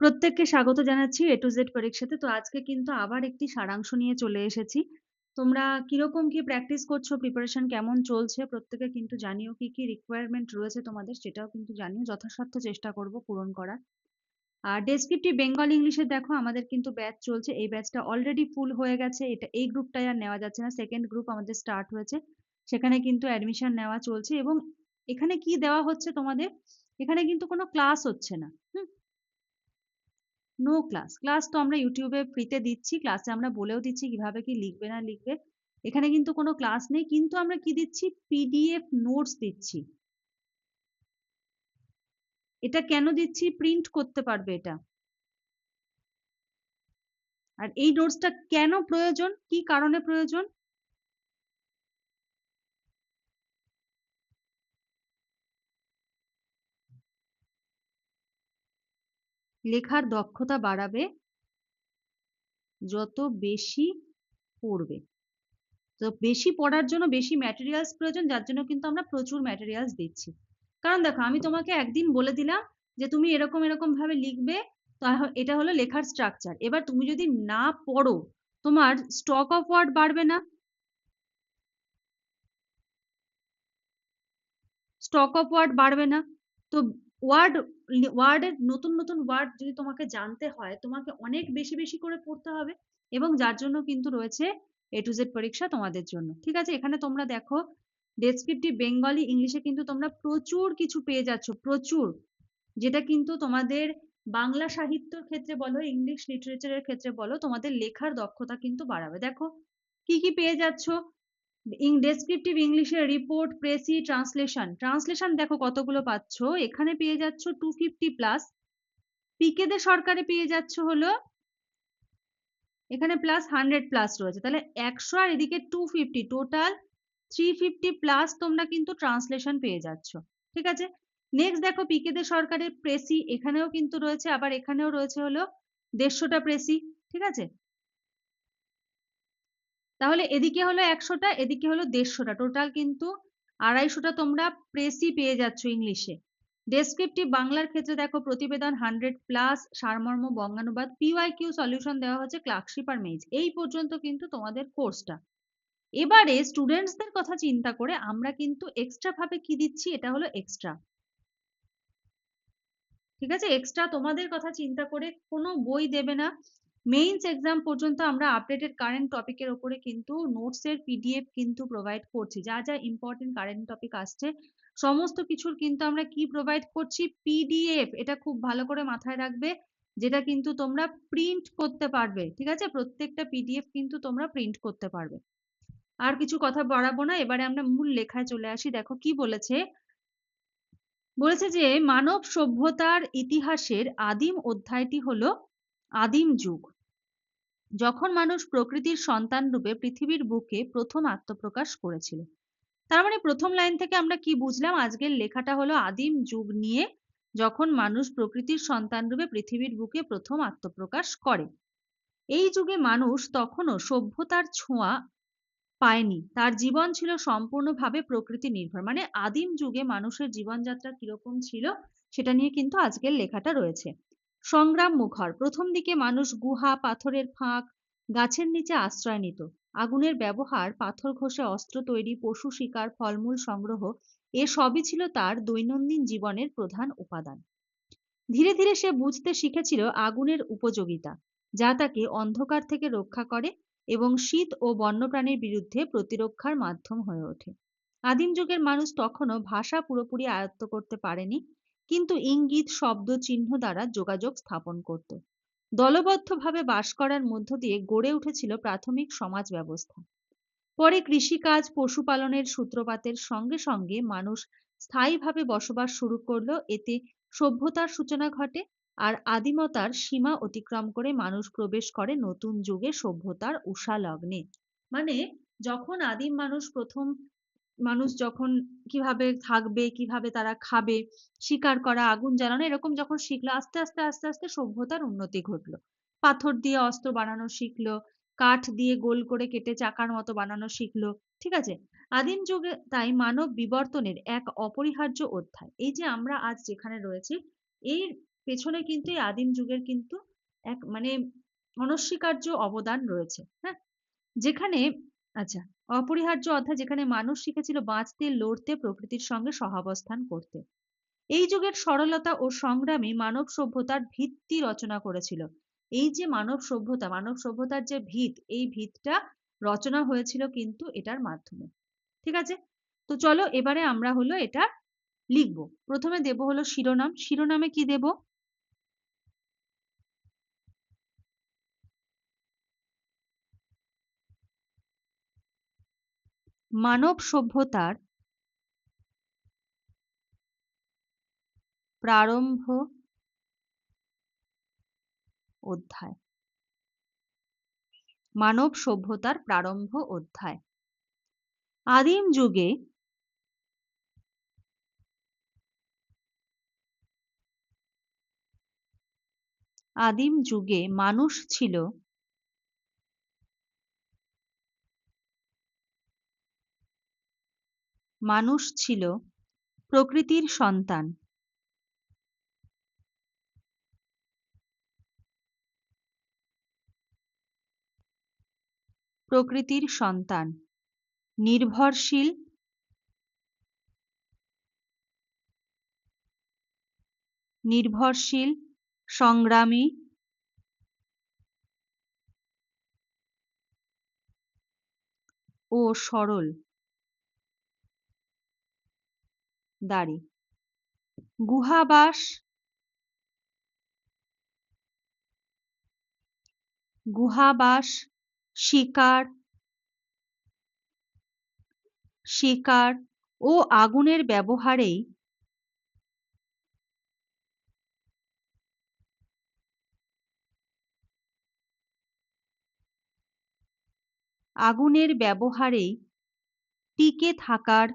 প্রত্যেককে স্বাগত জানাচ্ছি এ টু জেড পরীক্ষাতে। তো আজকে কিন্তু আবার একটি সারাংশ নিয়ে চলে এসেছি। তোমরা কীরকম কি প্র্যাকটিস করছ, প্রিপারেশন কেমন চলছে প্রত্যেকে কিন্তু জানিও কি, কি রিকোয়ারমেন্ট রয়েছে তোমাদের সেটাও কিন্তু জানিও। যথাসাধ্য চেষ্টা করব পূরণ করার। আর ডেসক্রিপটিভ বেঙ্গল ইংলিশে দেখো আমাদের কিন্তু ব্যাচ চলছে। এই ব্যাচটা অলরেডি ফুল হয়ে গেছে। এটা এই গ্রুপটায় আর নেওয়া যাচ্ছে না। সেকেন্ড গ্রুপ আমাদের স্টার্ট হয়েছে। সেখানে কিন্তু অ্যাডমিশন নেওয়া চলছে এবং এখানে কি দেওয়া হচ্ছে তোমাদের? এখানে কিন্তু কোনো ক্লাস হচ্ছে না। হুম? নো ক্লাস ক্লাস তো আমরা ইউটিউবে ফ্রিতে দিচ্ছি। ক্লাসে আমরা বলেও দিচ্ছি কীভাবে কি লিখবে, না লিখবে। এখানে কিন্তু কোনো ক্লাস নেই। কিন্তু আমরা কি দিচ্ছি? পিডিএফ নোটস দিচ্ছি। এটা কেন দিচ্ছি? প্রিন্ট করতে পারবে এটা। আর এই নোটসটা কেন প্রয়োজন? কি কারণে প্রয়োজন? লেখার দক্ষতা বাড়াবে, যত বেশি পড়বে। তো বেশি পড়ার জন্য বেশি ম্যাটেরিয়ালস প্রয়োজন, যার জন্য কিন্তু আমরা প্রচুর ম্যাটেরিয়ালস দিচ্ছি। কারণ দেখো, আমি তোমাকে একদিন বলে দিলাম যে তুমি এরকম এরকম ভাবে লিখবে এটা হলো লেখার স্ট্রাকচার এবার তুমি যদি না পড়ো, তোমার স্টক অফ ওয়ার্ড বাড়বে না। স্টক অফ ওয়ার্ড বাড়বে না। তো ওয়ার্ড ওয়ার্ডের নতুন নতুন ওয়ার্ড যদি তোমাকে জানতে হয়, তোমাকে অনেক বেশি বেশি করে পড়তে হবে এবং যার জন্য কিন্তু রয়েছে এ টু জেড পরীক্ষা তোমাদের জন্য। ঠিক আছে? এখানে তোমরা দেখো ডেসক্রিপটিভ বেঙ্গলি ইংলিশে কিন্তু তোমরা প্রচুর কিছু পেয়ে যাচ্ছ, প্রচুর। যেটা কিন্তু তোমাদের বাংলা সাহিত্যর ক্ষেত্রে বলো ইংলিশ লিটারেচারের ক্ষেত্রে বলো, তোমাদের লেখার দক্ষতা কিন্তু বাড়াবে। দেখো, কি কি পেয়ে যাচ্ছ? ডেসক্রিপটিভ ইংলিশে রিপোর্ট প্রেসি ট্রান্সলেশন ট্রান্সলেশন দেখো কতগুলো পাচ্ছ। এখানে পেয়ে যাচ্ছ টু ফিফটি প্লাস পিকেদের সরকারে পেয়ে যাচ্ছ হলো, এখানে প্লাস হান্ড্রেড প্লাস রয়েছে। তাহলে একশো আর এদিকে two fifty total three fifty plus তোমরা কিন্তু ট্রান্সলেশন পেয়ে যাচ্ছ। ঠিক আছে? নেক্সট দেখো পিকেদের সরকারের প্রেসি এখানেও কিন্তু রয়েছে, আবার এখানেও রয়েছে হলো দেড়শোটা প্রেসি ঠিক আছে? তাহলে এদিকে হলো একশোটা, এদিকে হলো দেড়শোটা। টোটাল কিন্তু আড়াইশোটা তোমরা প্রেসি পেয়ে যাচ্ছ ইংলিশে ডেসক্রিপটিভ বাংলার ক্ষেত্রে দেখো প্রতিবেদন হান্ড্রেড প্লাস সারমর্ম, বঙ্গানুবাদ পিওয়াই কিউ সলিউশন দেওয়া হচ্ছে ক্লার্কশিপ আর মেজ এই পর্যন্ত কিন্তু তোমাদের কোর্সটা এবারে স্টুডেন্টসদের কথা চিন্তা করে আমরা কিন্তু এক্সট্রা ভাবে কি দিচ্ছি? এটা হলো এক্সট্রা ঠিক আছে? এক্সট্রা তোমাদের কথা চিন্তা করে কোনো বই দেবে না। মেইনস এক্সাম পর্যন্ত আমরা আপডেটেড কারেন্ট টপিকের ওপরে কিন্তু নোটস এর পিডিএফ কিন্তু প্রোভাইড করছি। যা যা ইম্পর্টেন্ট কারেন্ট টপিক আসছে, সমস্ত কিছুর কিন্তু আমরা কি প্রোভাইড করছি? পিডিএফ এটা খুব ভালো করে মাথায় রাখবে, যেটা কিন্তু তোমরা প্রিন্ট করতে পারবে, ঠিক আছে? প্রত্যেকটা পিডিএফ কিন্তু তোমরা প্রিন্ট করতে পারবে। আর কিছু কথা বাড়াবো না, এবারে আমরা মূল লেখায় চলে আসি। দেখো কি বলেছে? বলেছে যে, মানব সভ্যতার ইতিহাসের আদিম অধ্যায়টি হলো আদিম যুগ। যখন মানুষ প্রকৃতির সন্তান রূপে পৃথিবীর বুকে প্রথম আত্মপ্রকাশ করেছিল। তার মানে প্রথম লাইন থেকে আমরা কি বুঝলাম? আজকের লেখাটা হলো আদিম যুগ নিয়ে যখন মানুষ প্রকৃতির সন্তান রূপে পৃথিবীর বুকে প্রথম আত্মপ্রকাশ করে। এই যুগে মানুষ তখনও সভ্যতার ছোঁয়া পায়নি। তার জীবন ছিল সম্পূর্ণভাবে প্রকৃতি নির্ভর। মানে আদিম যুগে মানুষের জীবনযাত্রা কীরকম ছিল সেটা নিয়ে কিন্তু আজকের লেখাটা রয়েছে। সংগ্রাম মুখর। প্রথম দিকে মানুষ গুহা, পাথরের ফাঁক, গাছের নিচে আশ্রয় নিত। আগুনের ব্যবহার, পাথর ঘষে অস্ত্র তৈরি, পশু শিকার, ফলমূল সংগ্রহ, এ সবই ছিল তার দৈনন্দিন জীবনের প্রধান উপাদান। ধীরে ধীরে সে বুঝতে শিখেছিল আগুনের উপযোগিতা, যা তাকে অন্ধকার থেকে রক্ষা করে এবং শীত ও বন্যপ্রাণীর বিরুদ্ধে প্রতিরক্ষার মাধ্যম হয়ে ওঠে। আদিম যুগের মানুষ তখনও ভাষা পুরোপুরি আয়ত্ত করতে পারেনি কিন্তু ইঙ্গিত, শব্দ, চিহ্ন দ্বারা যোগাযোগ স্থাপন করত। দলবদ্ধভাবে বাস করার মধ্য দিয়ে গড়ে উঠেছিল প্রাথমিক সমাজ ব্যবস্থা। পরে কৃষিকাজ, পশুপালনের সূত্রপাতের সঙ্গে সঙ্গে মানুষ স্থায়ীভাবে বসবাস শুরু করল। এতে সভ্যতার সূচনা ঘটে আর আদিমতার সীমা অতিক্রম করে মানুষ প্রবেশ করে নতুন যুগে সভ্যতার উষা লগ্নে। মানে যখন আদিম মানুষ প্রথম মানুষ যখন কীভাবে থাকবে, কীভাবে তারা খাবে, শিকার করা, আগুন জ্বালানো, এরকম যখন শিখলো, আস্তে আস্তে আস্তে আস্তে সভ্যতার উন্নতি ঘটলো। পাথর দিয়ে অস্ত্র বানানো শিখলো, কাঠ দিয়ে গোল করে কেটে চাকার মতো বানানো শিখলো, ঠিক আছে? আদিম যুগে তাই মানব বিবর্তনের এক অপরিহার্য অধ্যায়। এই যে আমরা আজ যেখানে রয়েছি এই পেছনে কিন্তু, এই আদিম যুগের কিন্তু এক মানে অনস্বীকার্য অবদান রয়েছে হ্যাঁ? যেখানে আচ্ছা অপরিহার্য অধ্যায় যেখানে মানুষ শিখেছিল বাঁচতে, লড়তে, প্রকৃতির সঙ্গে সহাবস্থান করতে। এই যুগের সরলতা ও সংগ্রামী মানব সভ্যতার ভিত্তি রচনা করেছিল। এই যে মানব সভ্যতা, মানব সভ্যতার যে ভিত, এই ভিতটা রচনা হয়েছিল কিন্তু এটার মাধ্যমে। ঠিক আছে? তো চলো এবারে আমরা হলো এটা লিখব। প্রথমে দেব হলো শিরোনাম। শিরোনামে কি দেব? মানব সভ্যতার প্রারম্ভ অধ্যায়। মানব সভ্যতার প্রারম্ভ অধ্যায়। আদিম যুগে আদিম যুগে মানুষ ছিল মানুষ ছিল প্রকৃতির সন্তান। প্রকৃতির সন্তান। নির্ভরশীল। নির্ভরশীল সংগ্রামী। ও সরল। দাড়ি। গুহাবাস। গুহাবাস শিকার। শিকার ও আগুনের ব্যবহারেই আগুনের ব্যবহারেই টিকে থাকার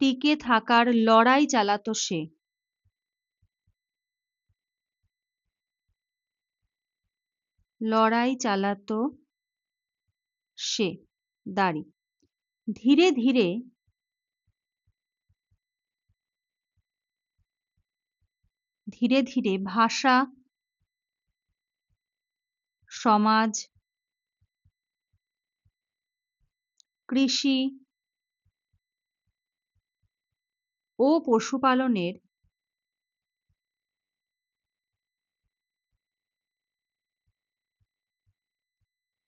টিকে থাকার লড়াই চালাতো সে। লড়াই চালাতো সে, দাড়ি। ধীরে ধীরে ধীরে ধীরে ভাষা, সমাজ, কৃষি ও পশুপালনের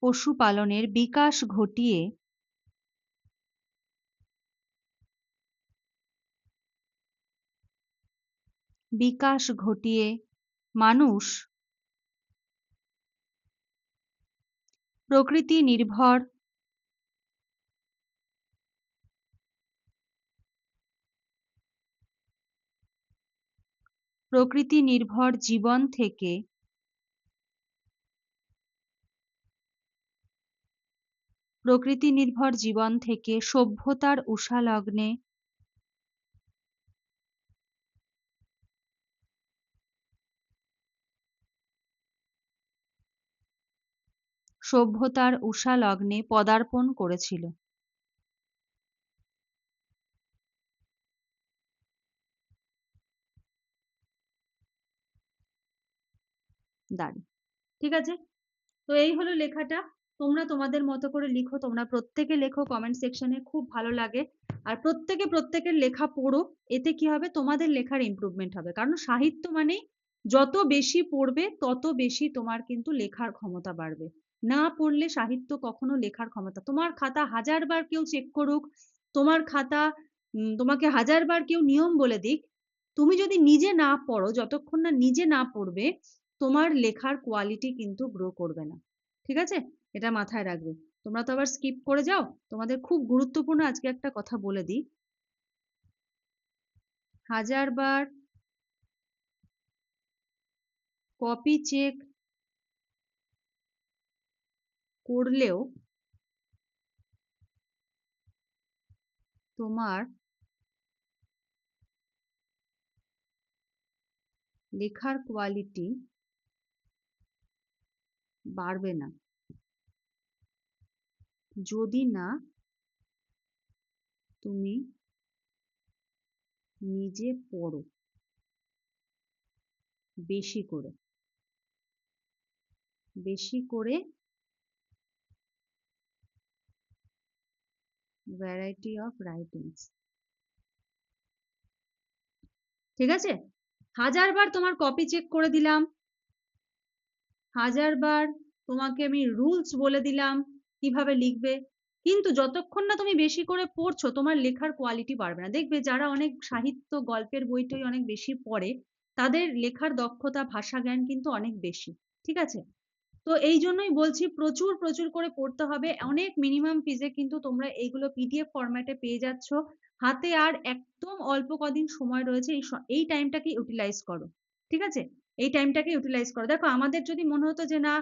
পশুপালনের বিকাশ ঘটিয়ে বিকাশ ঘটিয়ে মানুষ প্রকৃতি নির্ভর প্রকৃতি নির্ভর জীবন থেকে প্রকৃতি নির্ভর জীবন থেকে সভ্যতার উষালগ্নে সভ্যতার উষালগ্নে পদার্পণ করেছিল। দাঁড়ি ঠিক আছে? তো এই হলো লেখাটা। তোমরা তোমাদের মতো করে লিখো। তোমরা প্রত্যেকে লেখো কমেন্ট সেকশনে খুব ভালো লাগে। আর প্রত্যেকে প্রত্যেকের লেখা পড়ো। এতে কি হবে? তোমাদের লেখার ইমপ্রুভমেন্ট হবে। কারণ সাহিত্য মানে যত বেশি পড়বে, তত বেশি তোমার কিন্তু লেখার ক্ষমতা বাড়বে। না পড়লে সাহিত্য কখনো লেখার ক্ষমতা, তোমার খাতা হাজার বার কেউ চেক করুক, তোমার খাতা তোমাকে হাজার বার কেউ নিয়ম বলে দিক। তুমি যদি নিজে না পড়ো, যতক্ষণ না নিজে না পড়বে তোমার লেখার কোয়ালিটি কিন্তু গ্রো করবে না। ঠিক আছে? এটা মাথায় রাখবে। তোমরা তো আবার স্কিপ করে যাও। তোমাদের খুব গুরুত্বপূর্ণ আজকে একটা কথা বলে দিই। হাজার বার কপি চেক করলেও তোমার লেখার কোয়ালিটি বাড়বে না। যদি না, তুমি নিজে পড়ো। বেশি করে। বেশি করে ভ্যারাইটি অফ রাইটিংস ঠিক আছে? হাজারবার তোমার কপি চেক করে দিলাম। হাজারবার তোমাকে আমি রুলস বলে দিলাম কীভাবে লিখবে। কিন্তু যতক্ষণ না তুমি বেশি করে পড়ছো, তোমার লেখার কোয়ালিটি বাড়বে না। দেখবে যারা অনেক সাহিত্য গল্পের বইটই অনেক বেশি পড়ে, তাদের লেখার দক্ষতা ভাষা জ্ঞান কিন্তু অনেক বেশি। ঠিক আছে? তো এই জন্যই বলছি, প্রচুর প্রচুর করে পড়তে হবে। অনেক মিনিমাম ফিজে কিন্তু তোমরা এইগুলো পিডিএফ ফরম্যাটে পেয়ে যাচ্ছ। হাতে আর একদম অল্প কদিন সময় রয়েছে। এই এই টাইমটাকে ইউটিলাইজ করো। ঠিক আছে? এই টাইমটাকে ইউটিলাইজ করো। দেখো, আমাদের যদি মনে হতো যে না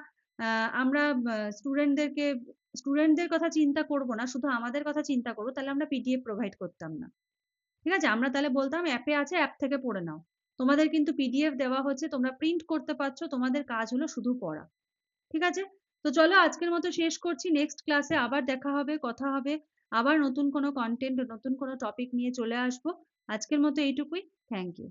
আমরা স্টুডেন্টদেরকে স্টুডেন্টদের কথা চিন্তা করব না, শুধু আমাদের কথা চিন্তা করব, তাহলে আমরা পিডিএফ প্রোভাইড করতাম না। ঠিক আছে? আমরা তাহলে বলতাম অ্যাপে আছে অ্যাপ থেকে পড়ে নাও। তোমাদের কিন্তু পিডিএফ দেওয়া হচ্ছে, তোমরা প্রিন্ট করতে পারছ, তোমাদের কাজ হলো শুধু পড়া। ঠিক আছে? তো চলো, আজকের মতো শেষ করছি। নেক্সট ক্লাসে আবার দেখা হবে, কথা হবে, আবার নতুন কোনো কন্টেন্ট নতুন কোনো টপিক নিয়ে চলে আসব। আজকের মতো এইটুকুই। Thank you